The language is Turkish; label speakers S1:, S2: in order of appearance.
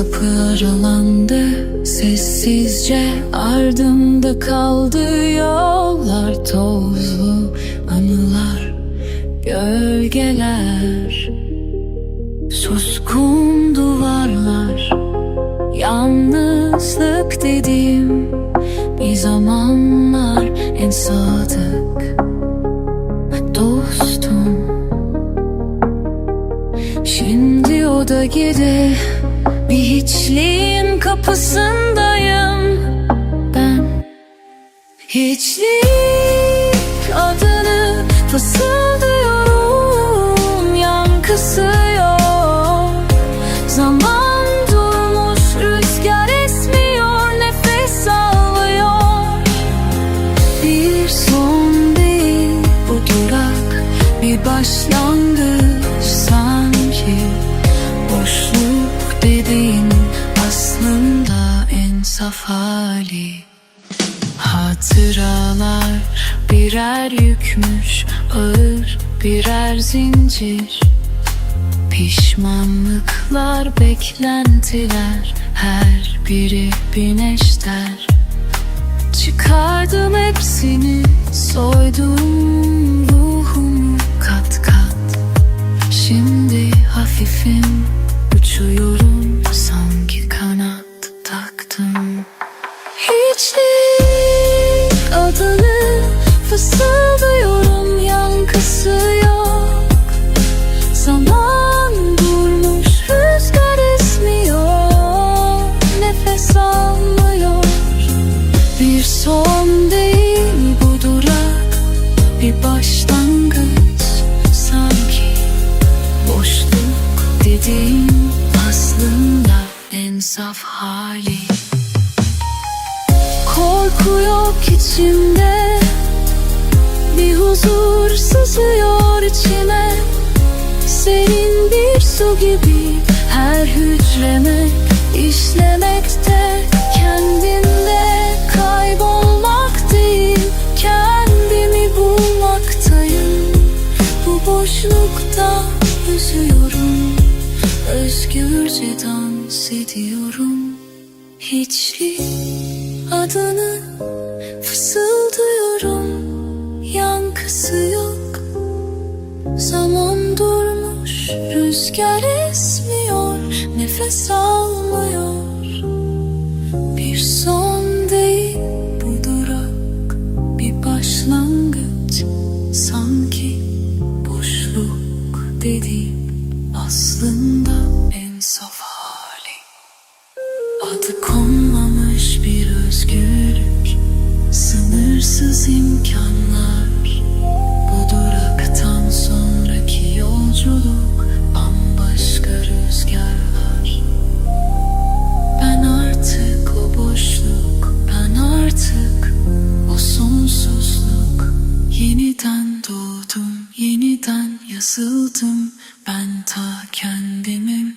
S1: Kapı aralandı sessizce ardımda kaldı yollar tozlu anılar gölgeler suskun duvarlar. Yalnızlık dediğim bir zamanlar en sadık dostum. Şimdi o da geri bir hiçliğin kapısındayım ben. Hiçlik adını fısıldıyorum yankısı yok. Zaman durmuş rüzgar esmiyor nefes alıyor. Bir son değil bu durak bir başlangıç sanki. Boşluk saf hali Hatıralar birer yükmüş ağır birer zincir. Pişmanlıklar beklentiler her biri bir neşter Çıkardım hepsini soydum ruhumu kat kat. Şimdi hafifim dediğim aslında en saf hali. Korku yok içimde Bir huzur sızıyor içime. Senin bir su gibi her hücreme işlemekte Kendimde kaybolmak değil Kendimi bulmaktayım. Bu boşlukta yüzüyorum Özgürce dans ediyorum. Hiçlik adını fısıldıyorum. Yankısı yok. Zaman durmuş Rüzgar esmiyor. Nefes almıyor. Bir son değil bu durak. Bir başlangıç Sanki boşluk dediğim Aslında konmamış bir özgürlük Sınırsız imkanlar. Bu duraktan sonraki yolculuk Bambaşka rüzgarlar. Ben artık o boşluk Ben artık o sonsuzluk. Yeniden doğdum Yeniden yazıldım. Ben ta kendimim